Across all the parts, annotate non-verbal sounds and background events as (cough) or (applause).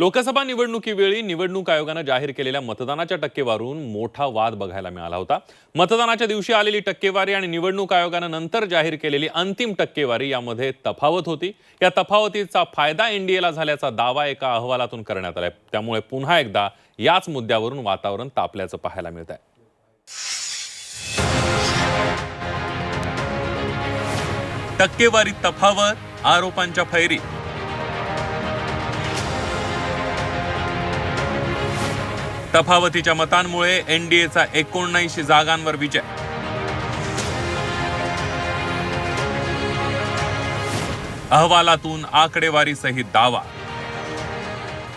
लोकसभा निवडणुकीवेळी निवडणूक आयोगानं जाहीर केलेल्या मतदानाच्या टक्केवारून मोठा वाद बघायला मिळाला होता. मतदानाच्या दिवशी आलेली टक्केवारी आणि निवडणूक आयोगानं नंतर जाहीर केलेली अंतिम टक्केवारी यामध्ये तफावत होती. या तफावतीचा फायदा एनडीएला झाल्याचा दावा एका अहवालातून करण्यात आलाय. त्यामुळे पुन्हा एकदा याच मुद्द्यावरून वातावरण तापल्याचं पाहायला मिळत आहे टक्केवारी तफावत आरोपांच्या फैरी. तफावतीच्या मतांमुळे एनडीएचा एकोणऐंशी जागांवर विजय. अहवालातून आकडेवारी सहित दावा.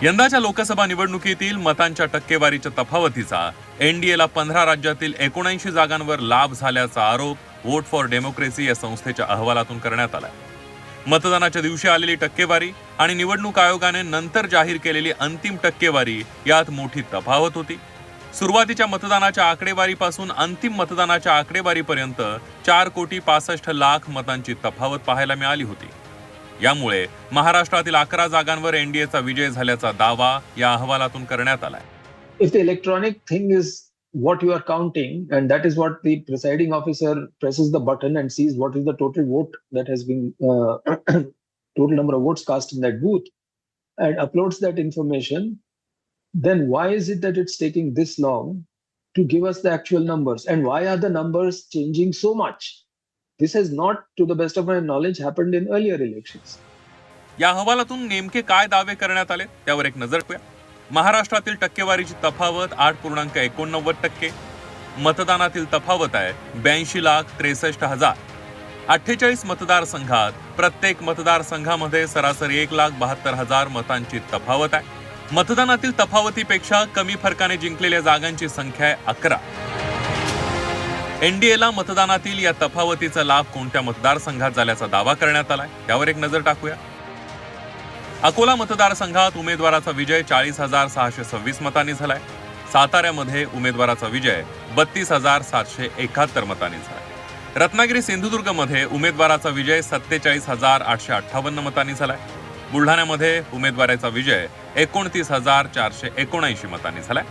यंदाच्या लोकसभा निवडणुकीतील मतांच्या टक्केवारीच्या तफावतीचा एनडीएला पंधरा राज्यातील एकोणऐंशी जागांवर लाभ झाल्याचा आरोप वोट फॉर डेमोक्रेसी या संस्थेच्या अहवालातून करण्यात आला मतदानाच्या दिवशी आलेली टक्केवारी आणि निवडणूक आयोगाने नंतर जाहीर केलेली अंतिम टक्केवारी यात मोठी तफावत होती. सुरुवातीच्या मतदानाच्या आकडेवारीपासून अंतिम मतदानाच्या आकडेवारीपर्यंत चार कोटी पासष्ट लाख मतांची तफावत पाहायला मिळाली होती. यामुळे महाराष्ट्रातील अकरा जागांवर एनडीएचा विजय झाल्याचा दावा या अहवालातून करण्यात आलाय. If the electronic thing is what you are counting and that is what the presiding officer presses the button and sees what is the total vote that has been uh, (clears throat) total number of votes cast in that booth and uploads that information then why is it that it's taking this long to give us the actual numbers and why are the numbers changing so much this has not to the best of my knowledge happened in earlier elections या अहवालातून नेमके काय दावे करण्यात आले त्यावर एक नजर करूया महाराष्ट्रातील टक्केवारीची तफावत आठ पूर्णांक एकोणनव्वद टक्के. मतदानातील तफावत आहे ब्याऐंशी लाख त्रेसष्ट हजार. अठ्ठेचाळीस मतदारसंघात प्रत्येक मतदारसंघामध्ये सरासरी एक लाख बहात्तर हजार मतांची तफावत आहे. मतदानातील तफावतीपेक्षा कमी फरकाने जिंकलेल्या जागांची संख्या आहे अकरा. एनडीएला मतदानातील या तफावतीचा लाभ कोणत्या मतदारसंघात झाल्याचा दावा करण्यात आलाय? त्यावर एक नजर टाकूया. अकोला मतदारसंघात उमेदवाराचा विजय चाळीस हजार सहाशे सव्वीस मतांनी झालाय. साताऱ्यामध्ये उमेदवाराचा विजय बत्तीस हजार सातशे एकाहत्तर मतांनी झालाय. रत्नागिरी सिंधुदुर्गमध्ये उमेदवाराचा विजय सत्तेचाळीस हजार आठशे अठ्ठावन्न मतांनी झालाय. बुलढाण्यामध्ये उमेदवाराचा विजय एकोणतीस हजार चारशे एकोणऐंशी मतांनी झालाय.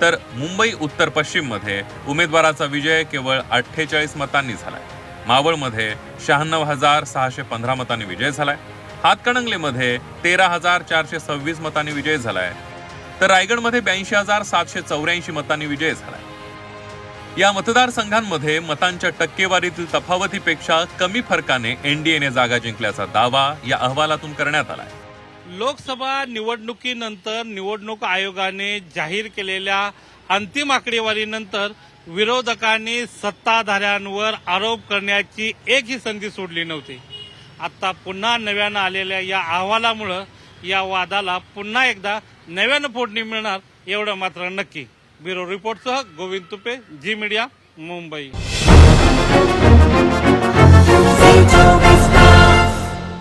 तर मुंबई उत्तर पश्चिममध्ये उमेदवाराचा विजय केवळ अठ्ठेचाळीस मतांनी झालाय. मावळमध्ये शहाण्णव हजार सहाशे पंधरा मतांनी विजय झालाय. हातकणंगलेमध्ये तेरा हजार चारशे सव्वीस मतांनी विजय झालाय. तर रायगडमध्ये ब्याऐंशी हजार सातशे चौऱ्याऐंशी मतांनी विजय झालाय. या मतदारसंघांमध्ये मतांच्या टक्केवारीतील तफावतीपेक्षा कमी फरकाने एनडीएने जागा जिंकल्याचा दावा या अहवालातून करण्यात आलाय. लोकसभा निवडणुकीनंतर निवडणूक आयोगाने जाहीर केलेल्या अंतिम आकडेवारीनंतर विरोधकांनी सत्ताधाऱ्यांवर आरोप करण्याची एकही संधी सोडली नव्हती. आता पुन्हा नव्यानं आलेल्या या अहवालामुळं या वादाला पुन्हा एकदा नव्यानं फोडणी मिळणार एवढं मात्र नक्की. ब्युरो रिपोर्टसह गोविंद तुपे जी मीडिया मुंबई.